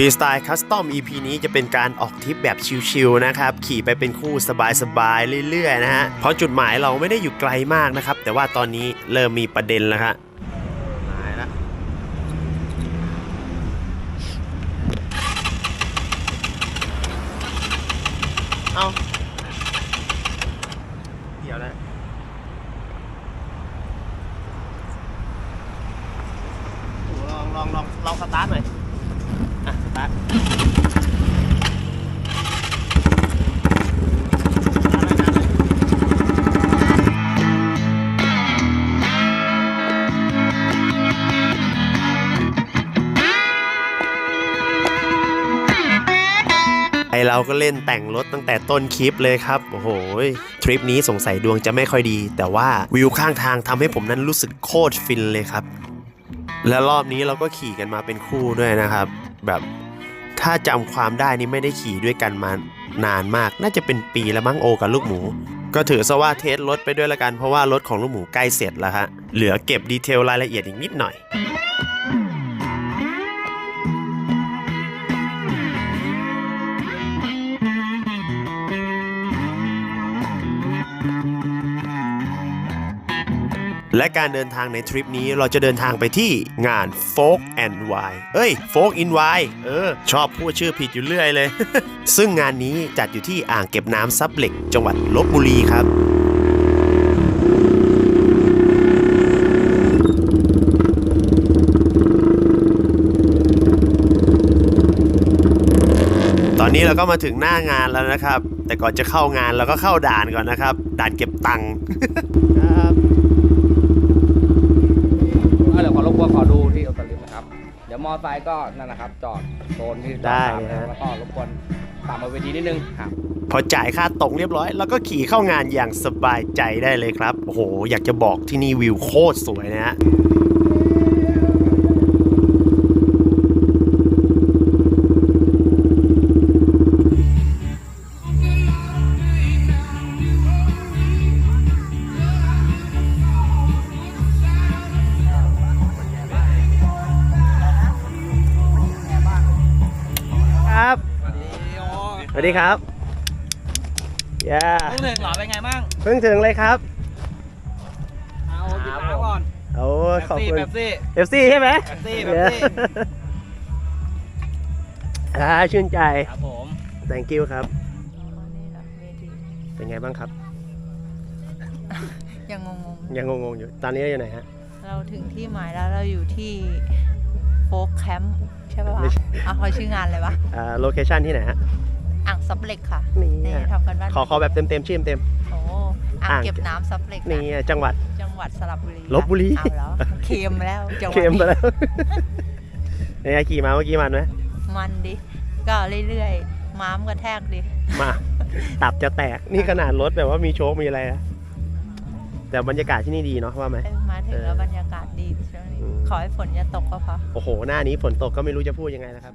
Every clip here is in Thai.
ฟรีสไตล์คัสตอม EP นี้จะเป็นการออกทริปแบบชิลๆนะครับ ขี่ไปเป็นคู่สบายๆเรื่อยๆนะฮะเพราะจุดหมายเราไม่ได้อยู่ไกลมากนะครับ แต่ว่าตอนนี้เริ่มมีประเด็นแล้วฮะหายละเอา เราก็เล่นแต่งรถตั้งแต่ต้นคลิปเลยครับ โอ้โห ทริปนี้สงสัยดวงจะไม่ค่อยดี แต่ว่าวิวข้างทางทำให้ผมนั้นรู้สึกโคตรฟินเลยครับ และรอบนี้เราก็ขี่กันมาเป็นคู่ด้วยนะครับ แบบถ้าจำความได้นี่ไม่ได้ขี่ด้วยกันมานานมาก น่าจะเป็นปีแล้วมั้งโอกับลูกหมู ก็ถือซะว่าเทสรถไปด้วยละกันเพราะว่ารถของลูกหมูใกล้เสร็จแล้วฮะเหลือเก็บดีเทลรายละเอียดอีกนิดหน่อย และการเดินทางในทริปนี้เราจะเดินทางไปที่งาน Folk and Wine เอ้ย Folk in Wine เออ ชอบพูดชื่อผิดอยู่เรื่อยเลย ซึ่งงานนี้จัดอยู่ที่อ่างเก็บน้ำซับเหล็ก จังหวัดลบบุรีครับตอนนี้เราก็มาถึงหน้างานแล้วนะครับ แต่ก่อนจะเข้างานเราก็เข้าด่านก่อนนะครับ ด่านเก็บตังค์ครับ อไซค์ก็นั่นนะครับ จอดโซนที่จอได้ตามเลยฮะ แล้วก็รบกวนตามมาเวทีนิดนึงครับ พอจ่ายค่าตรงเรียบร้อย แล้วก็ขี่เข้างานอย่างสบายใจได้เลยครับ โอ้โห อยากจะบอกที่นี่วิวโคตรสวยนะฮะ วัสดีครับย่าต้องหนึ่งหรอเป็นไงบ้างเพิ่งถึงเลยครับ เอาจิบน้ำก่อนโอ้ยขอบคุณเป๊ปซี่เอฟซีใช่ไหมเป๊ปซี่เป๊ปซี่อ่าชื่นใจ ครับผม thank you ครับ เป็นไงบ้างครับ ยังงงยังงงๆอยู่ ตอนนี้เราอยู่ไหนฮะ ๆ เราถึงที่หมายแล้วเราอยู่ที่โฟกแคมป์ใช่ป่ะไม่วะใช่ อะคอยชื่องานเลยวะอ่าโลเคชันที่ไหนฮะ อ่างซับเหล็กค่ะนี่นี่ฮะทำกันบ้านขอขอแบบเต็มๆชื่อเต็ม โอ้อ่างอ่างเก็บน้ำซับเหล็กๆนี่นะจังหวัด จังหวัดสระบุรีลพบุรี เอาแล้วเค็มแล้วจังหวัดเค็มไปนี้แล้วเนี่ยขี่มาเมื่อกี้มันไหมมันดิ ก็เรื่อยๆ ม้ามกระแทกดิ มา ตับจะแตกนี่ขนาดรถแบบว่ามีโชคมีอะไรนะแต่บรรยากาศที่นี่ดีเนาะว่าไหม เออมาถึงแล้วบรรยากาศดีช่วงนี้ อืม ขอให้ฝนอย่าตกก็พอ โอ้โห หน้านี้ฝนตกก็ไม่รู้จะพูดยังไงนะครับ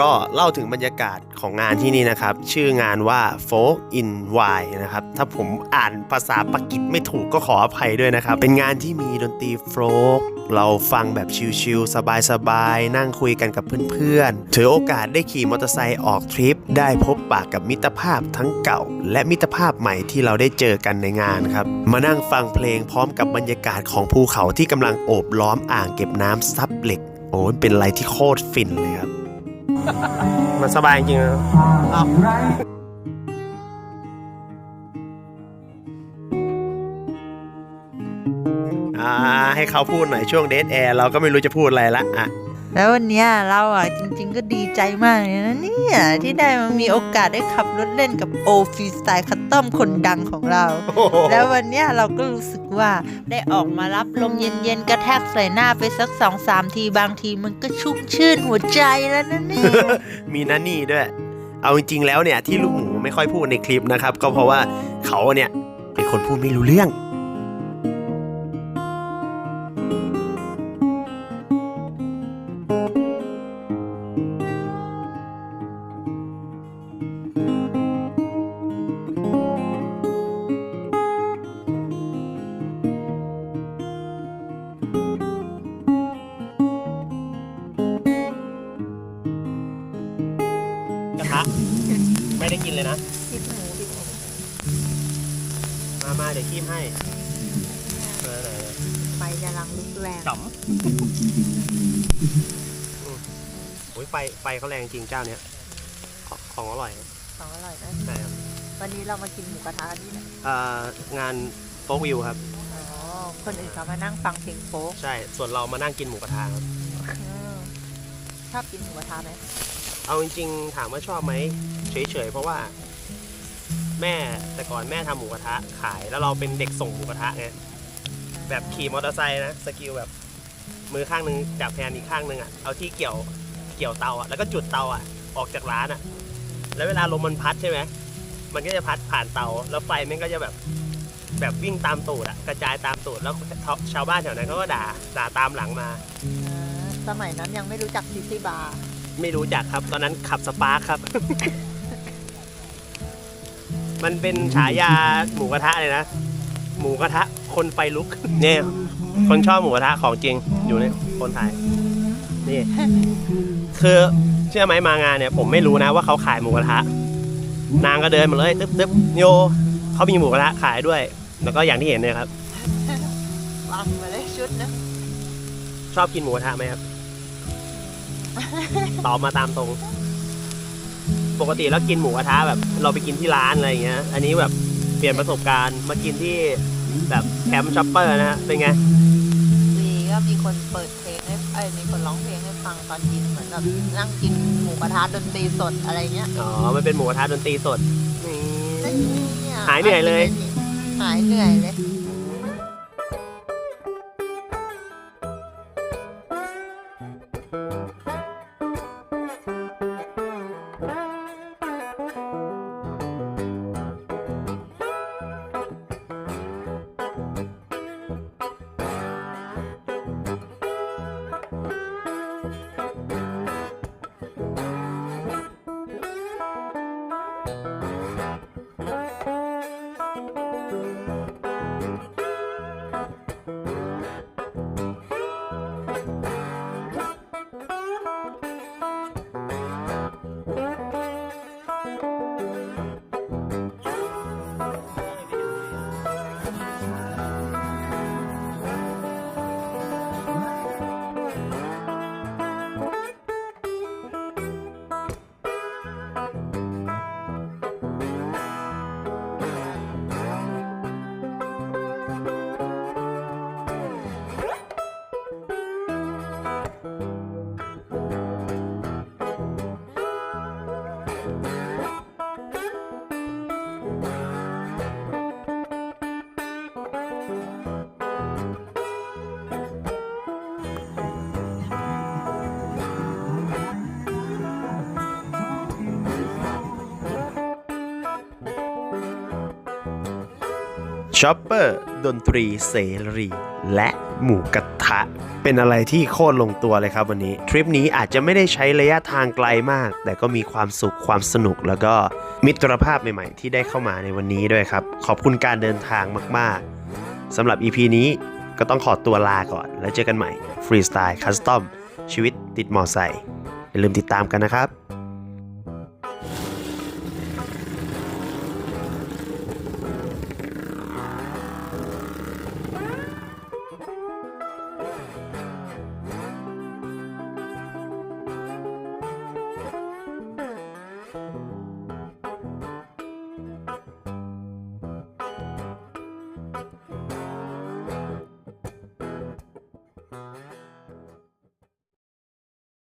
ก็เล่าถึงบรรยากาศของงานที่นี่นะครับ ชื่องานว่า Folk in Wine นะครับ ถ้าผมอ่านภาษาปากีสไม่ถูกก็ขออภัยด้วยนะครับ เป็นงานที่มีดนตรีโฟล์กเราฟังแบบชิลๆ สบายๆ นั่งคุยกันกับเพื่อนๆ ถือโอกาสได้ขี่มอเตอร์ไซค์ออกทริป ได้พบปากกับมิตรภาพทั้งเก่า และมิตรภาพใหม่ที่เราได้เจอกันในงานครับ มานั่งฟังเพลงพร้อมกับบรรยากาศของภูเขาที่กำลังโอบล้อมอ่างเก็บน้ำซับเหล็ก โอ้เป็นอะไรที่โคตรฟินเลยครับ มันสบายจริงนะอ่าให้เขาพูดหน่อยช่วงเดทแอร์เราก็ไม่รู้จะพูดอะไรละอะ แล้ววันเนี้ยเราอะจริงๆก็ดีใจมากเลยนะเนี่ยที่ได้มามีโอกาสได้ขับรถเล่นกับโอฟีสไตล์คัตตอมคนดังของเรา แล้ววันเนี้ยเราก็รู้สึกว่าได้ออกมารับลมเย็นๆกระแทกใส่หน้าไปสักสองสามทีบางทีมันก็ชุ่มชื่นหัวใจแล้วนะเนี่ยมีนันนี่ด้วย เอาจริงๆแล้วเนี่ยที่ลูกหมูไม่ค่อยพูดในคลิปนะครับ ก็เพราะว่าเขาเนี่ยเป็นคนพูดไม่รู้เรื่อง กินเลยนะติดหมูติดหมูมามาเดี๋ยวคีมให้เออไหนไฟจะลังลุกแรงๆจ๋อมโอ้ยไฟไฟเขาแรงจริงเจ้าเนี้ยของของอร่อยนะของอร่อยนะใช่ครับวันนี้เรามากินหมูกระทะที่ไหนเอ่องานโฟกวิวครับ อ๋อ คนอื่นเขามานั่งฟังเพลงโป๊กใช่ ส่วนเรามานั่งกินหมูกระทะครับ ชอบกินหมูกระทะไหมเอาจริงๆถามว่าชอบไหมเฉยๆเพราะว่า แม่แต่ก่อนแม่ทำหมูกระทะขายแล้วเราเป็นเด็กส่งหมูกระทะไงแบบขี่มอเตอร์ไซค์นะสกิลแบบมือข้างนึงจับแพนอีกข้างนึงอะเอาที่เกี่ยวเกี่ยวเตาอะแล้วก็จุดเตาอะออกจากร้านอะ แล้วเวลาลมมันพัดใช่ไหมมันก็จะพัดผ่านเตา แล้วไฟมันก็จะแบบแบบวิ่งตามตูดอะกระจายตามตูดแล้วชาวบ้านแถวนั้นเขาก็ด่าด่าตามหลังมาอ่า สมัยนั้นยังไม่รู้จักซิตี้บาร์ไม่รู้จักครับ ตอนนั้นขับสปาร์คครับ มันเป็นฉายาหมูกระทะเลยนะ หมูกระทะคนไฟลุก เนี่ย คนชอบหมูกระทะของจริงอยู่ในคนไทยนี่ คือเชื่อไหมมางานเนี่ย ผมไม่รู้นะว่าเขาขายหมูกระทะ นางก็เดินมาเลยตึ๊บตึ๊บโยเขามีหมูกระทะขายด้วย แล้วก็อย่างที่เห็นเนี่ยครับฟังมาเลยชุดนะชอบกินหมูกระทะไหมครับ ตอบมาตามตรง ปกติแล้วกินหมูกระทะแบบ เราไปกินที่ร้านอะไรอย่างเงี้ย อันนี้แบบเปลี่ยนประสบการณ์มากินที่แบบแคมป์ช็อปเปอร์นะฮะเป็นไงดีก็มีคนเปิดเพลงให้เอ้ยมีคนร้องเพลงให้ฟังตอนกินเหมือนแบบนั่งกินหมูกระทะดนตรีสดอะไรเงี้ยอ๋อมันเป็นหมูกระทะดนตรีสดนี่เนี่ยหายเหนื่อยเลย หายเหนื่อยเลย ช็อปเปอร์ดนตรีเสรี และหมูกระทะ เป็นอะไรที่โคตรลงตัวเลยครับวันนี้ ทริปนี้อาจจะไม่ได้ใช้ระยะทางไกลมาก แต่ก็มีความสุขความสนุกแล้วก็มิตรภาพใหม่ๆ ที่ได้เข้ามาในวันนี้ด้วยครับ ขอบคุณการเดินทางมากๆสำหรับ EP นี้ก็ต้องขอตัวลาก่อน แล้วเจอกันใหม่ฟรีสไตล์คัสตอมชีวิตติดมอไซค์อย่าลืมติดตามกันนะครับ Woo!